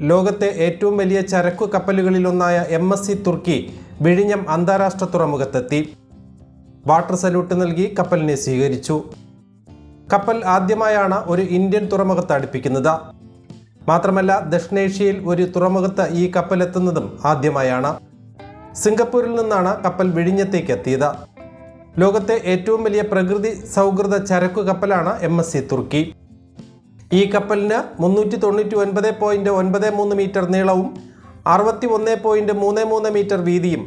ലോകത്തെ ഏറ്റവും വലിയ ചരക്കു കപ്പലുകളിലൊന്നായ എം എസ് സി തുർക്കി വിഴിഞ്ഞം അന്താരാഷ്ട്ര തുറമുഖത്തെത്തി. വാട്ടർ സല്യൂട്ട് നൽകി കപ്പലിനെ സ്വീകരിച്ചു. കപ്പൽ ആദ്യമായാണ് ഒരു ഇന്ത്യൻ തുറമുഖത്ത് അടുപ്പിക്കുന്നത്. മാത്രമല്ല ദക്ഷിണേഷ്യയിൽ ഒരു തുറമുഖത്ത് ഈ കപ്പൽ എത്തുന്നതും ആദ്യമായാണ്. സിംഗപ്പൂരിൽ നിന്നാണ് കപ്പൽ വിഴിഞ്ഞത്തേക്ക് എത്തിയത്. ലോകത്തെ ഏറ്റവും വലിയ പ്രകൃതി സൗഹൃദ ചരക്കു കപ്പലാണ് എം തുർക്കി. ഈ കപ്പലിന് മുന്നൂറ്റി തൊണ്ണൂറ്റി ഒൻപത് പോയിന്റ് ഒൻപത് മൂന്ന് മീറ്റർ നീളവും അറുപത്തി ഒന്ന് പോയിന്റ് മൂന്ന് മൂന്ന് മീറ്റർ വീതിയും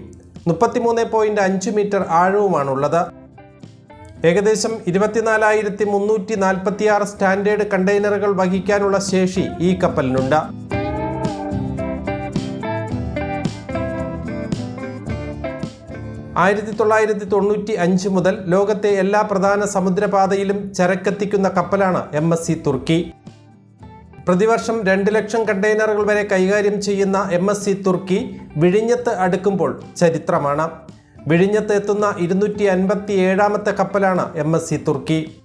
മുപ്പത്തിമൂന്ന് പോയിന്റ് അഞ്ച് മീറ്റർ ആഴവുമാണുള്ളത്. ഏകദേശം ഇരുപത്തിനാലായിരത്തി മുന്നൂറ്റി നാൽപ്പത്തിയാറ് സ്റ്റാൻഡേർഡ് കണ്ടെയ്നറുകൾ വഹിക്കാനുള്ള ശേഷി ഈ കപ്പലിനുണ്ട്. ആയിരത്തി തൊള്ളായിരത്തി തൊണ്ണൂറ്റി അഞ്ച് മുതൽ ലോകത്തെ എല്ലാ പ്രധാന സമുദ്രപാതയിലും ചരക്കെത്തിക്കുന്ന കപ്പലാണ് എം എസ് സി തുർക്കി. പ്രതിവർഷം രണ്ട് ലക്ഷം കണ്ടെയ്നറുകൾ വരെ കൈകാര്യം ചെയ്യുന്ന എം എസ് സി തുർക്കി വിഴിഞ്ഞത്ത് അടുക്കുമ്പോൾ ചരിത്രമാണ്. വിഴിഞ്ഞത്ത് എത്തുന്ന ഇരുന്നൂറ്റി അൻപത്തി ഏഴാമത്തെ കപ്പലാണ് എം എസ് സി തുർക്കി.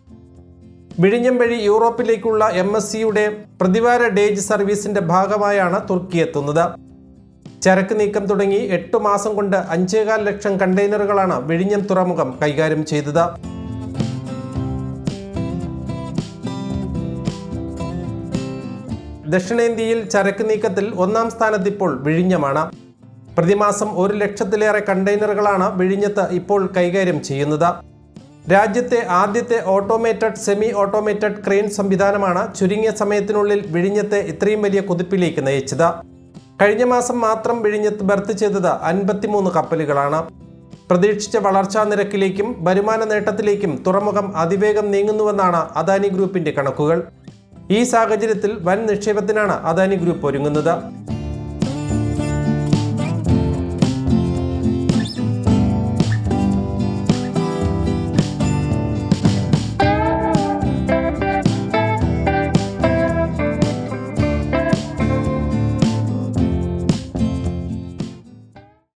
വിഴിഞ്ഞം വഴി യൂറോപ്പിലേക്കുള്ള എം എസ് സിയുടെ പ്രതിവാര ഡേജ് സർവീസിന്റെ ഭാഗമായാണ് തുർക്കി എത്തുന്നത്. ചരക്ക് നീക്കം തുടങ്ങി എട്ട് മാസം കൊണ്ട് അഞ്ചേകാൽ ലക്ഷം കണ്ടെയ്നറുകളാണ് വിഴിഞ്ഞം തുറമുഖം കൈകാര്യം ചെയ്തത്. ദക്ഷിണേന്ത്യയിൽ ചരക്ക് നീക്കത്തിൽ ഒന്നാം സ്ഥാനത്ത് ഇപ്പോൾ വിഴിഞ്ഞമാണ്. പ്രതിമാസം ഒരു ലക്ഷത്തിലേറെ കണ്ടെയ്നറുകളാണ് വിഴിഞ്ഞത്ത് ഇപ്പോൾ കൈകാര്യം ചെയ്യുന്നത്. രാജ്യത്തെ ആദ്യത്തെ ഓട്ടോമേറ്റഡ് സെമി ഓട്ടോമേറ്റഡ് ക്രെയിൻ സംവിധാനമാണ് ചുരുങ്ങിയ സമയത്തിനുള്ളിൽ വിഴിഞ്ഞത്തെ ഇത്രയും വലിയ കുതിപ്പിലേക്ക് നയിച്ചത്. കഴിഞ്ഞ മാസം മാത്രം വിഴിഞ്ഞത്ത് ബർത്ത് ചെയ്തത് അൻപത്തിമൂന്ന് കപ്പലുകളാണ്. പ്രതീക്ഷിച്ച വളർച്ചാ നിരക്കിലേക്കും വരുമാന നേട്ടത്തിലേക്കും തുറമുഖം അതിവേഗം നീങ്ങുന്നുവെന്നാണ് അദാനി ഗ്രൂപ്പിന്റെ കണക്കുകൾ. ഈ സാഹചര്യത്തിൽ വൻ നിക്ഷേപത്തിനാണ് അദാനി ഗ്രൂപ്പ് ഒരുങ്ങുന്നത്.